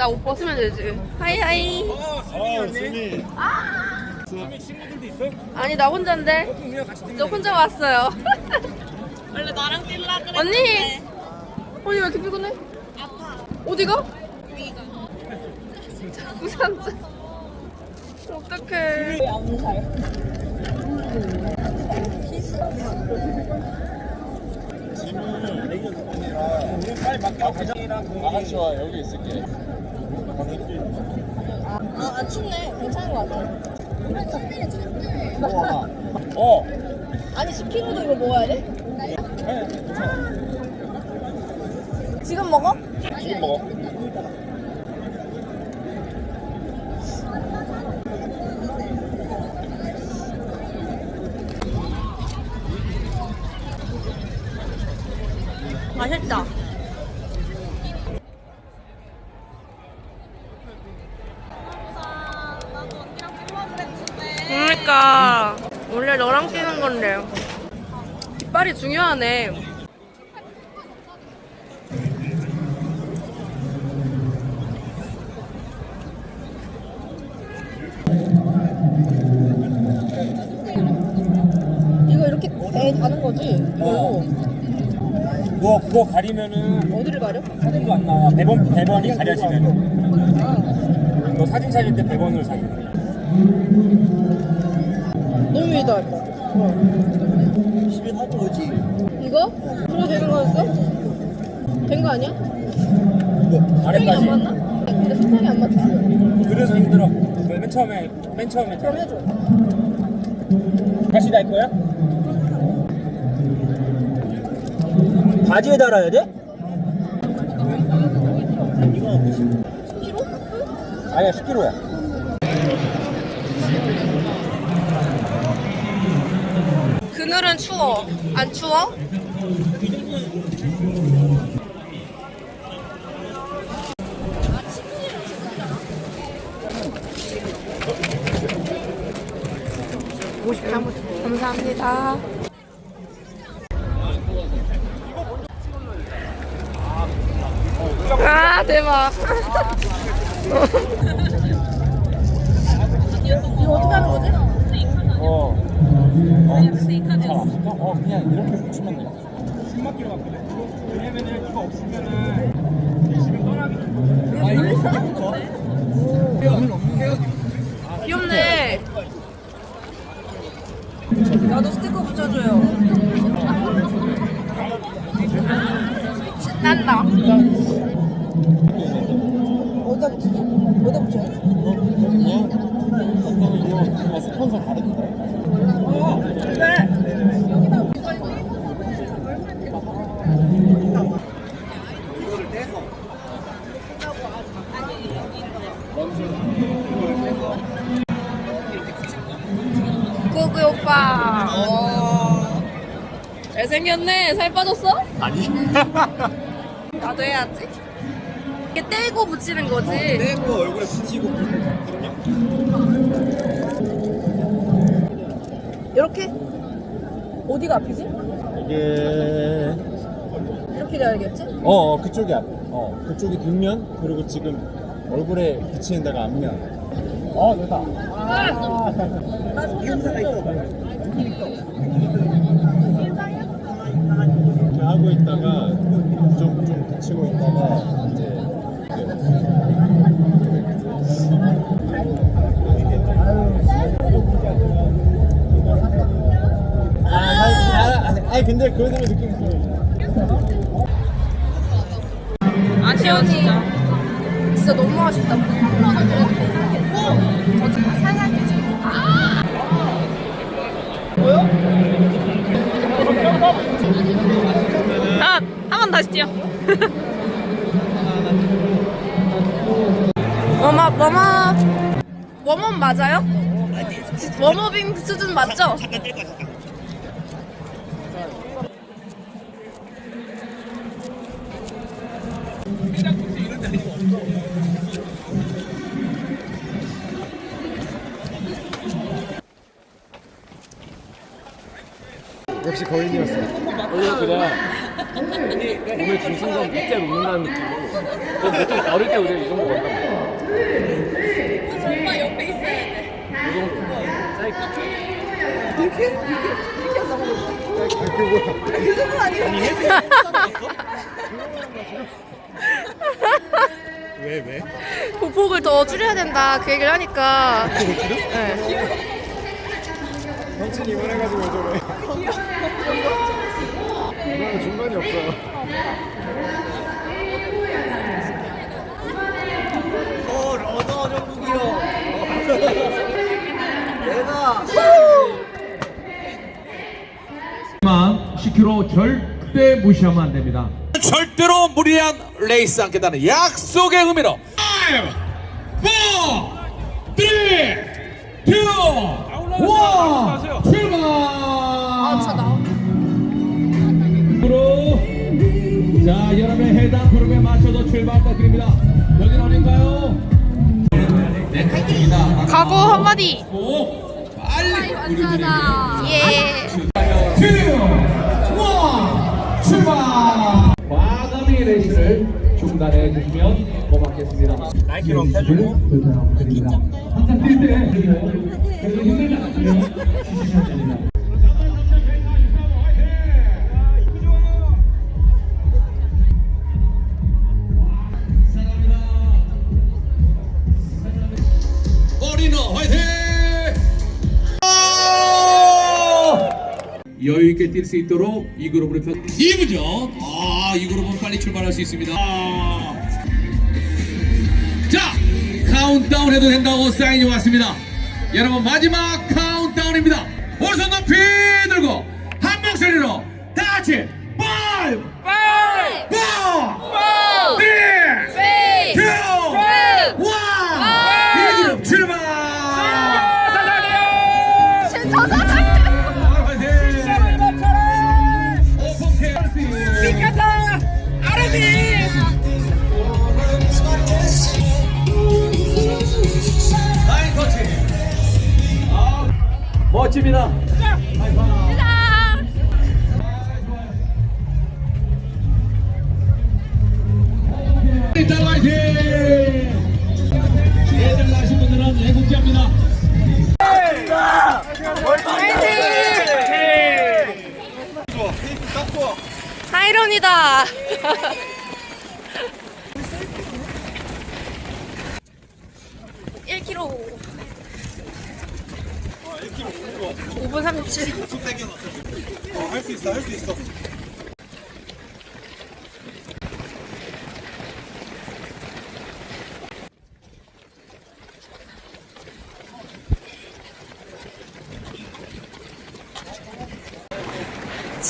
나 옷 벗으면 되지. 하이하이. 아, 수미. 친구들도 있어? 아니, 나. 그냥 같이 저 혼자 왔어요. 원래 나랑 뛸라 그랬는데 언니! 언니 왜 이렇게 피곤해? 아파. 어디가? 위가 부산자. 어떡해. 빨리 맡겨 대장이랑 아가씨 와 여기 있을게. 아, 아 춥네 괜찮은 것 같아 어 아니 10kg도 이거 먹어야 돼? 지금 먹어? 지금 먹어. 맛있다 그러니까 원래 너랑 뛰는 건데 중요하네 이거 이렇게 배 가는 거지? 이걸로 너 그거 가리면은 어디를 가려? 사진도 안 나와. 배번 배번이 가려지면 너 사진 살릴 때 배번으로 살려 너무 위에다 할 거야 집에 사도 오지. 이거? 그래도 되는 거였어? 된 거 아니야? 스펙이 안 아래까지 맞나? 근데 스펙이 안 맞췄어 그래서 힘들어 맨 처음에 맨 처음에 그럼 해줘 다시 달 거야? 바지에 달아야 돼? 이거 10kg? 아니야 10kg야 그늘은 추워 안 추워? 감사합니다. 아 대박. 이거 어떻게 하는 거지? 어. 그냥 스테이크하지 어 그냥 이렇게 붙이면 돼. 숨막기로 바꾸네. 왜냐면은 이거 없으면은 지금 떠나기 귀엽네. 나도 스티커 붙여줘요 신난다. 어디다 붙이지? 어디다 붙여야 돼? 그냥 이거 스폰서 다른데. 구구 오빠. 어. 잘생겼네. 살 빠졌어? 아니. 나도 해야지. 이게 떼고 붙이는 거지. 떼고 얼굴에 붙이고. 이렇게? 어디가 앞이지? 이게 이렇게 돼야겠지? 어, 어 그쪽이 앞. 어 그쪽이 뒷면 그리고 지금 얼굴에 붙이는 데가 앞면. 어 되다. 아, 나 손이 있어 이렇게 하고 있다가 좀좀 붙이고 있다가 이제 아, 아, 아, 아니 근데 그런 느낌이 있어요. 아시언이 진짜 너무 아쉽다. 아, 한 번 다시 뛰어. 워머, 워머. 웜업 맞아요? 웜업인 수준 맞죠? 역시 거인이었어. 원래 그냥 몸의 중심점 밑에 놓는다는 느낌으로 저 보통 어릴 때 우리가 이 정도 말이야 엄마 옆에 있어야 돼. 이 정도 짧게 왜 왜? 보폭을 더 줄여야 된다 그 얘기를 하니까 네. 형ችን 이만해가지고 왜 저래? 중간이 없어요. 만 10km 절대 무시하면 안 됩니다. 절대로 무리한 레이스 않겠다는 약속의 의미로 5, 4, 3, 2, 1, 출발! 자 여러분의 해당 구름에 맞춰서 출발 부탁드립니다. 여기는 어딘가요? 네, 갑니다. 각오 한마디 빨리 완주하자 예 투, 원, 출발! 과감히 레이스를 중단해 주시면 고맙겠습니다. 나이키로 해주고 부탁드립니다. 항상 뛸때 힘들지 않으면 쉬시면 됩니다. 여유 있게 뛸 수 있도록 이 그룹으로 편 2분전 아이 그룹은 빨리 출발할 수 있습니다. 아. 자 카운트다운 해도 된다고 사인이 왔습니다. 여러분 마지막 카운트다운입니다. 오손 높이 들고 한 목소리로 다 같이 분들은 애국자입니다. 하이런이다. 1km 5분 37 할수 있어 할 수 있어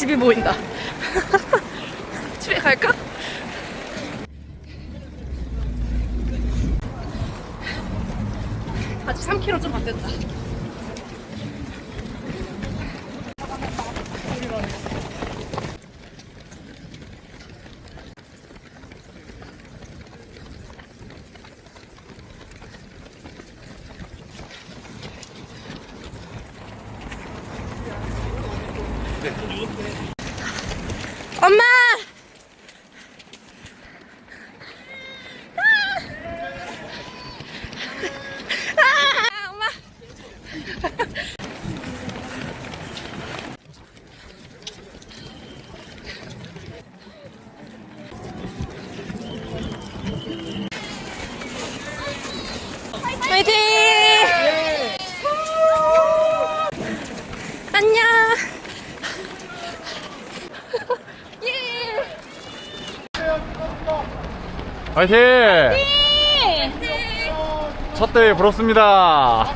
집이 보인다 집에 갈까? 아직 3km 좀 안 됐다 엄마! 아, 엄마! 화이팅! 안녕! 예! 화이팅! 첫 대회 부럽습니다.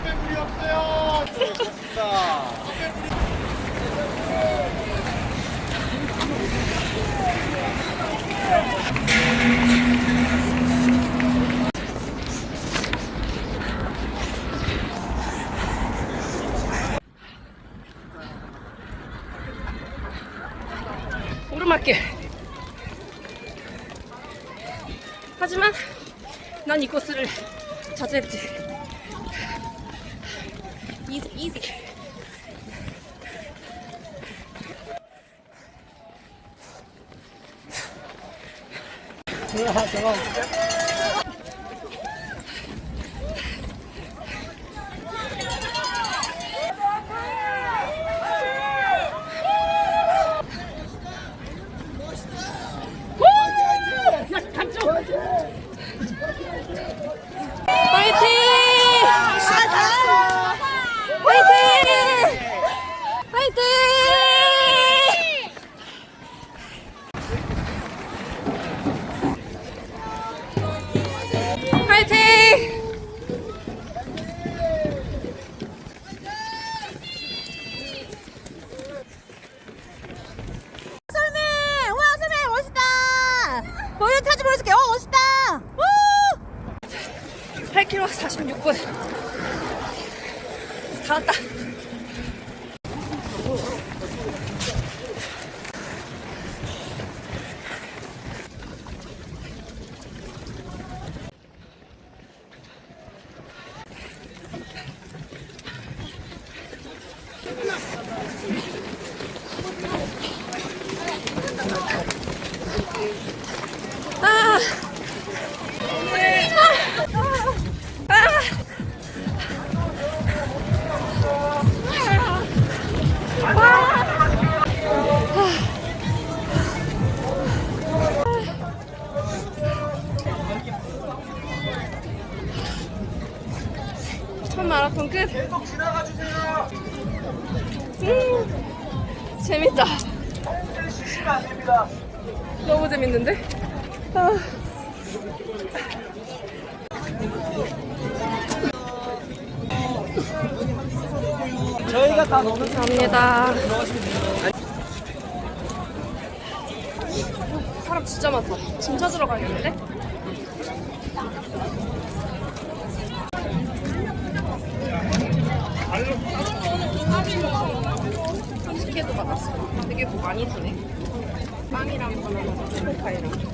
오르막길. 하지만 난 이 코스를 자제했지. 이지 이지. 파이팅! 첫 마라톤 끝. 음, 재밌다. 너무 재밌는데? 아. 저희가 다 너무 감사합니다. 사람 진짜 많다. 진짜 들어가겠는데? 식혜도 받았어. 되게 뭐 많이 드네. 빵이랑 바나나, 초코파이랑.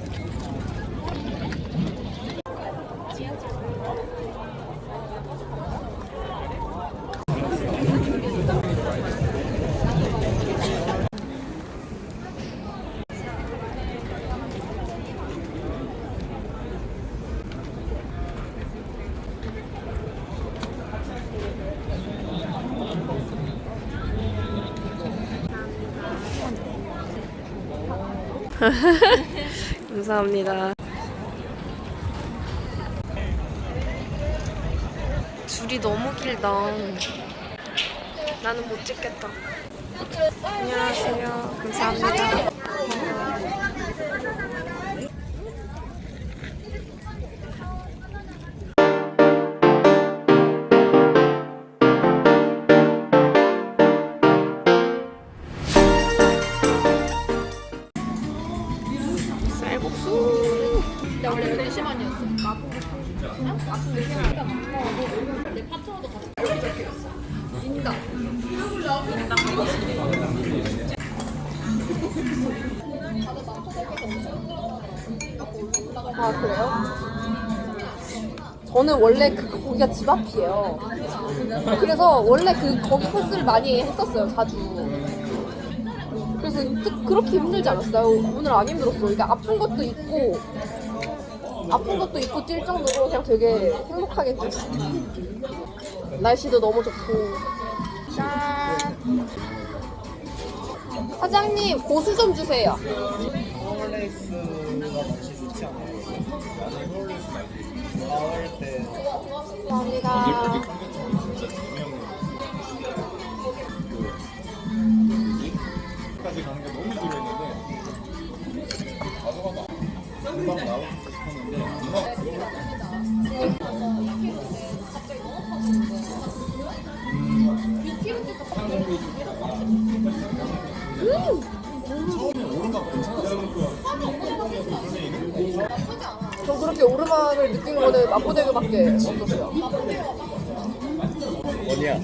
감사합니다. 줄이 너무 길다. 나는 못 찍겠다. 안녕하세요. 감사합니다. 원래 그 거기가 집 앞이에요. 그래서 원래 그 거기 코스를 많이 했었어요, 자주. 그래서 그- 그렇게 힘들지 않았어요. 나 오늘 안 힘들었어. 그러니까 아픈 것도 있고 아픈 것도 있고 뛸 정도로 그냥 되게 행복하게 뛰었어. 날씨도 너무 좋고. 짠. 사장님 고수 좀 주세요. 감사합니다. 까지 가는 게 너무 지루했는데 가져가도 금방 나오고 싶었는데 오르막을 느낀 거는 마포대교밖에 없었어요. 원이야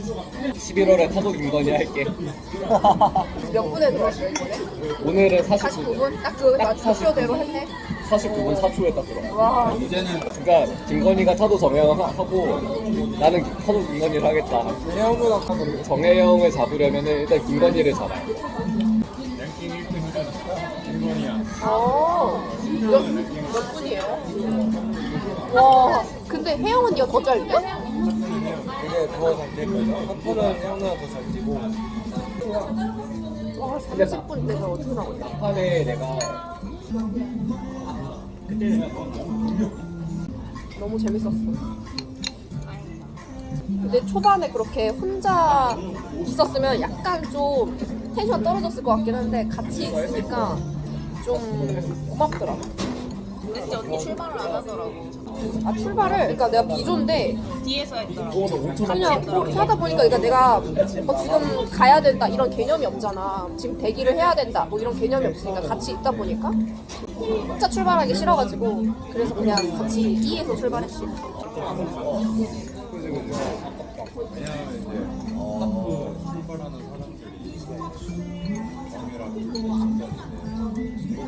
11월에 타도 김건희 할게 몇 분에 들어왔어요 이번에? 오늘은 49분 49분? 딱그딱 목표대로 했네. 49분 4초에 딱 들어 와. 그러니까 김건희가 타도 정혜영 하고 나는 타도 김건희를 하겠다 타도 정혜영을 잡으려면 일단 김건희를 잡아 몇, 몇 분이에요? 와. 근데 혜영 언니가 더 짧대? 그게 더잘될. 한 번은 혜영이가 더잘 뛰고. 와 30분 내가 어떻게 나오냐? 판에 내가 너무 재밌었어. 근데 초반에 그렇게 혼자 있었으면 약간 좀 텐션 떨어졌을 것 같긴 한데 같이 있으니까 좀 고맙더라. 근데 언니 출발을 안 하더라고. 아 출발을 그러니까 내가 비조인데 뒤에서 했더라고. 그냥 뭐 하다 보니까 그러니까 내가 어, 지금 가야 된다 이런 개념이 없잖아. 지금 대기를 해야 된다 뭐 이런 개념이 없으니까 같이 있다 보니까 혼자 출발하기 싫어가지고 그래서 그냥 같이 E에서 출발했어.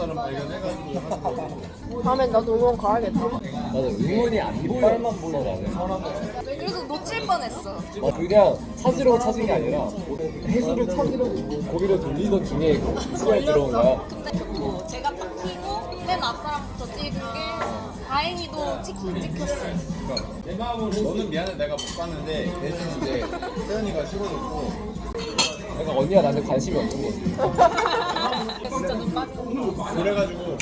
사람 발견해가지고 하는 거. 다음엔 나도 응원 가야겠다. 맞아 응원이 안 보여 만 보러 나는 그래서 놓칠 뻔했어. 막 그냥 찾으려고 찾은 게 아니라 해수를 찾으려고 고개를 돌리던 중에 그 시간에 들어온 거야 근데 제가 딱 끼고 맨 앞사람부터 찍은 게 다행히도 찍힌 찍혔어요. 너는 미안해 내가 못 봤는데 대신 이제 태연이가 찍어줬고 그러니까 언니가 나한테 관심이 없는 거지 진짜 눈 빠지고. 그래가지고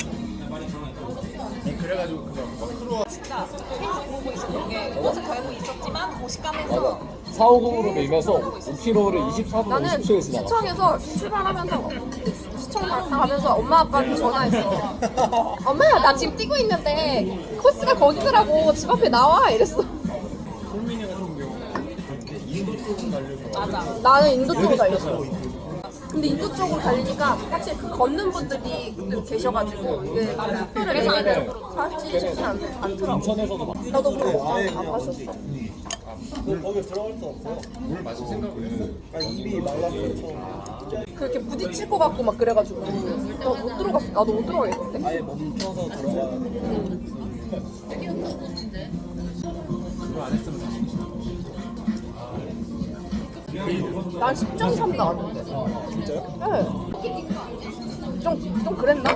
그래가지고 그냥 막 크로아 진짜 계속 보고 있었던 게 옷을 갈고 있었지만 맞아 450으로 밀면서 5km를 24분 나는 50초에 지나갔어 시청에서 출발하면서 시청 가면서 엄마 아빠한테 전화했어. 엄마야 나 지금 뛰고 있는데 코스가 거기더라고 집 앞에 나와 이랬어. 솔민이 같은 경우는 인도 쪽은 달려서 맞아. 나는 인도 쪽으로 달렸어. 근데 인도 쪽으로 달리니까 확실히 그 걷는 분들이 계셔가지고 이게 속도를 내기는 사실 쉽지 않, 않더라고. 인천에서도 막 나도 그거 안, 안 마셨어. 물 마실 생각을 했어 그렇게 부딪힐 것 같고 막 그래가지고 나 못 들어갔어. 나도 못 들어가겠는데. 아예 멈춰서 들어가. 난 10.3 나왔는데. 진짜요? 네. 좀, 좀 그랬나?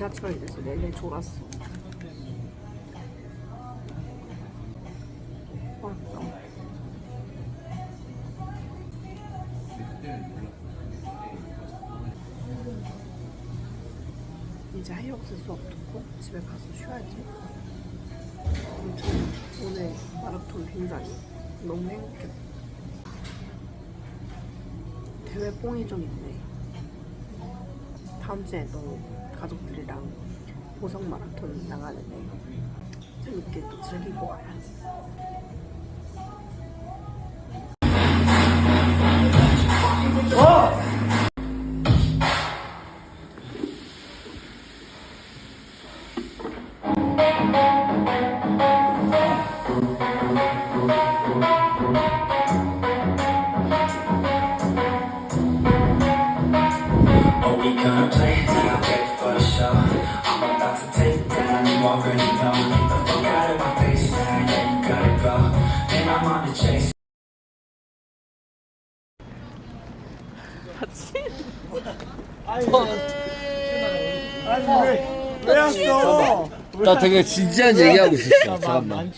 지하철에서 내내 졸았어. 맞다. 이제 하이록스 수업 듣고 집에 가서 쉬어야지. 오늘 마라톤 빈자리 너무 행복했다. 대회 뽕이 좀 있네. 다음 주에 너 가족들이랑 보석 마라톤 나가는데 재밌게 또 즐기고 와야지. 왜 왔어? 나 되게 진지한 얘기하고 있었어. 잠깐만.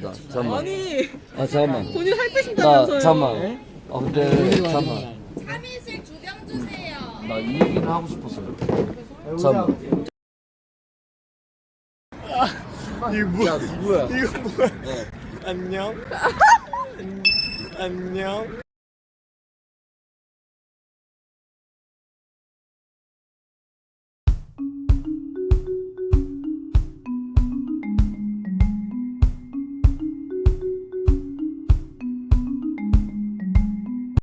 나, 잠깐만. 아니 아 잠깐만. 본인 할 때나 신다면서요 잠깐만. 아 근데 잠깐만. 참이슬 두병 주세요. 나 이 얘기를 하고 싶었어요. 잠깐만. 이거 뭐야? 야 누구야? 이거 뭐야? 안녕. 안녕.